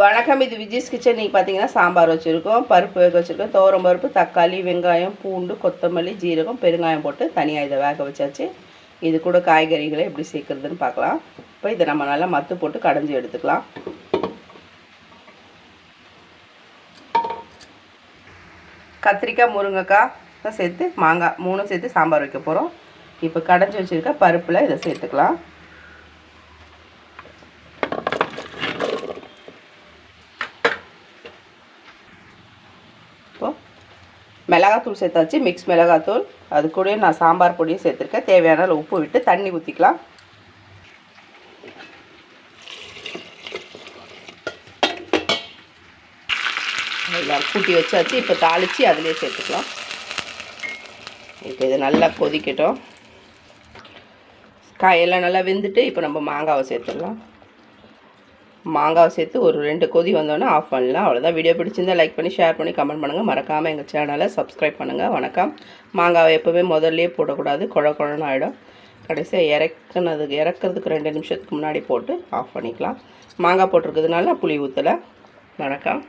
வணக்கம் இது விஜய்ஸ் கிச்சன். நீங்கள் பார்த்தீங்கன்னா சாம்பார் வச்சுருக்கோம் பருப்பு வேக வச்சுருக்கோம் துவரம் பருப்பு தக்காளி வெங்காயம் பூண்டு கொத்தமல்லி ஜீரகம் பெருங்காயம் போட்டு தனியாக இதை வேக வச்சாச்சு. இது கூட காய்கறிகளை எப்படி சேர்க்குறதுன்னு பார்க்கலாம். இப்போ இதை நம்ம நல்லா மத்து போட்டு கடைஞ்சி எடுத்துக்கலாம். கத்திரிக்காய் முருங்கைக்காய் தான் சேர்த்து மாங்காய் மூணும் சேர்த்து சாம்பார் வைக்க போகிறோம் இப்போ கடைஞ்சி வச்சுருக்க பருப்பில் இதை சேர்த்துக்கலாம். மிளகாத்தூள் சேர்த்தாச்சு. மிக்ஸ் மிளகாத்தூள் அது கூட நான் சாம்பார் பொடியும் சேர்த்துருக்கேன். தேவையான உப்பு விட்டு தண்ணி ஊற்றிக்கலாம் எல்லாம் கூட்டி வச்சாச்சு. இப்போ தாளித்து அதிலே சேர்த்துக்கலாம். இப்போ இது நல்லா கொதிக்கட்டும். காயெல்லாம் நல்லா வெந்துட்டு இப்போ நம்ம மாங்காவை சேர்த்துடலாம். மாங்காவை சேர்த்து ஒரு ரெண்டு கொதி வந்தோடனே ஆஃப் பண்ணலாம். அவ்வளோதான் வீடியோ பிடிச்சிருந்தா லைக் பண்ணி ஷேர் பண்ணி கமெண்ட் பண்ணுங்கள் மறக்காமல் எங்கள் சேனலை சப்ஸ்கிரைப் பண்ணுங்கள் வணக்கம். மாங்காவை எப்போவுமே முதல்லையே போடக்கூடாது. குழ குழன்னு ஆகிடும் கடைசியாக இறக்குனதுக்கு இறக்கிறதுக்கு ரெண்டு நிமிஷத்துக்கு முன்னாடி போட்டு ஆஃப் பண்ணிக்கலாம். மாங்காய் போட்டிருக்கிறதுனால புளி ஊற்றலை வணக்கம்.